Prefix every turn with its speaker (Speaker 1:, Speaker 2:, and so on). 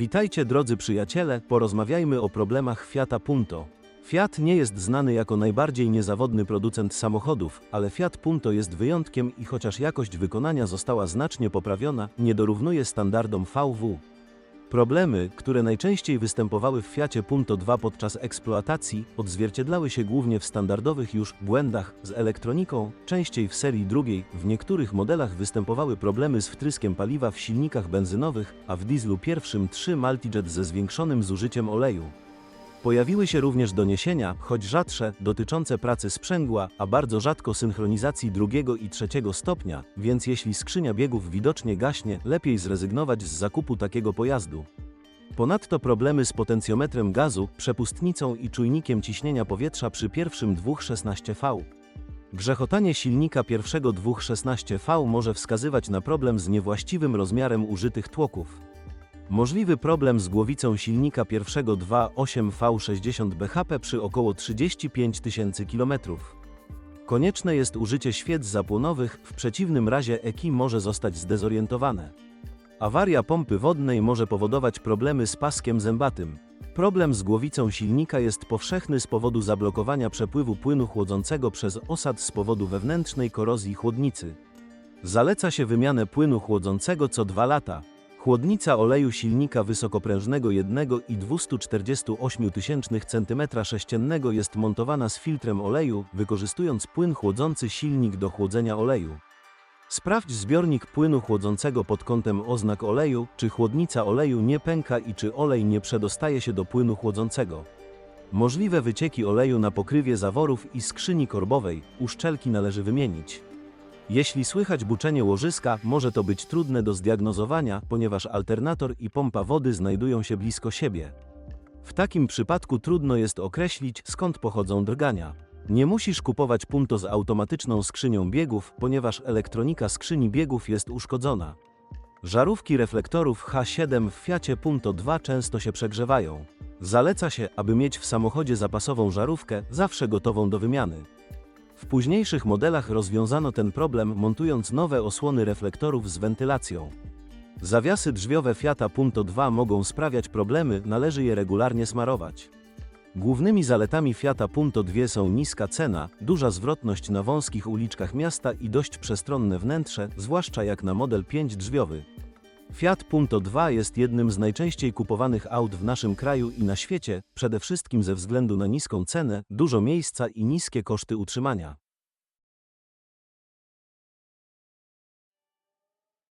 Speaker 1: Witajcie drodzy przyjaciele, porozmawiajmy o problemach Fiata Punto. Fiat nie jest znany jako najbardziej niezawodny producent samochodów, ale Fiat Punto jest wyjątkiem i chociaż jakość wykonania została znacznie poprawiona, nie dorównuje standardom VW. Problemy, które najczęściej występowały w Fiacie Punto 2 podczas eksploatacji, odzwierciedlały się głównie w standardowych już błędach z elektroniką, częściej w serii drugiej. W niektórych modelach występowały problemy z wtryskiem paliwa w silnikach benzynowych, a w dieslu pierwszym 3 Multijet ze zwiększonym zużyciem oleju. Pojawiły się również doniesienia, choć rzadsze, dotyczące pracy sprzęgła, a bardzo rzadko synchronizacji drugiego i trzeciego stopnia, więc jeśli skrzynia biegów widocznie gaśnie, lepiej zrezygnować z zakupu takiego pojazdu. Ponadto problemy z potencjometrem gazu, przepustnicą i czujnikiem ciśnienia powietrza przy pierwszym 216V. Grzechotanie silnika pierwszego 216V może wskazywać na problem z niewłaściwym rozmiarem użytych tłoków. Możliwy problem z głowicą silnika pierwszego 2.8V60 BHP przy około 35 tysięcy km. Konieczne jest użycie świec zapłonowych, w przeciwnym razie EKI może zostać zdezorientowane. Awaria pompy wodnej może powodować problemy z paskiem zębatym. Problem z głowicą silnika jest powszechny z powodu zablokowania przepływu płynu chłodzącego przez osad z powodu wewnętrznej korozji chłodnicy. Zaleca się wymianę płynu chłodzącego co 2 lata. Chłodnica oleju silnika wysokoprężnego 1,248 cm3 jest montowana z filtrem oleju, wykorzystując płyn chłodzący silnik do chłodzenia oleju. Sprawdź zbiornik płynu chłodzącego pod kątem oznak oleju, czy chłodnica oleju nie pęka i czy olej nie przedostaje się do płynu chłodzącego. Możliwe wycieki oleju na pokrywie zaworów i skrzyni korbowej, uszczelki należy wymienić. Jeśli słychać buczenie łożyska, może to być trudne do zdiagnozowania, ponieważ alternator i pompa wody znajdują się blisko siebie. W takim przypadku trudno jest określić, skąd pochodzą drgania. Nie musisz kupować Punto z automatyczną skrzynią biegów, ponieważ elektronika skrzyni biegów jest uszkodzona. Żarówki reflektorów H7 w Fiacie Punto 2 często się przegrzewają. Zaleca się, aby mieć w samochodzie zapasową żarówkę, zawsze gotową do wymiany. W późniejszych modelach rozwiązano ten problem montując nowe osłony reflektorów z wentylacją. Zawiasy drzwiowe Fiata Punto 2 mogą sprawiać problemy, należy je regularnie smarować. Głównymi zaletami Fiata Punto 2 są niska cena, duża zwrotność na wąskich uliczkach miasta i dość przestronne wnętrze, zwłaszcza jak na model 5 drzwiowy. Fiat Punto 2 jest jednym z najczęściej kupowanych aut w naszym kraju i na świecie, przede wszystkim ze względu na niską cenę, dużo miejsca i niskie koszty utrzymania.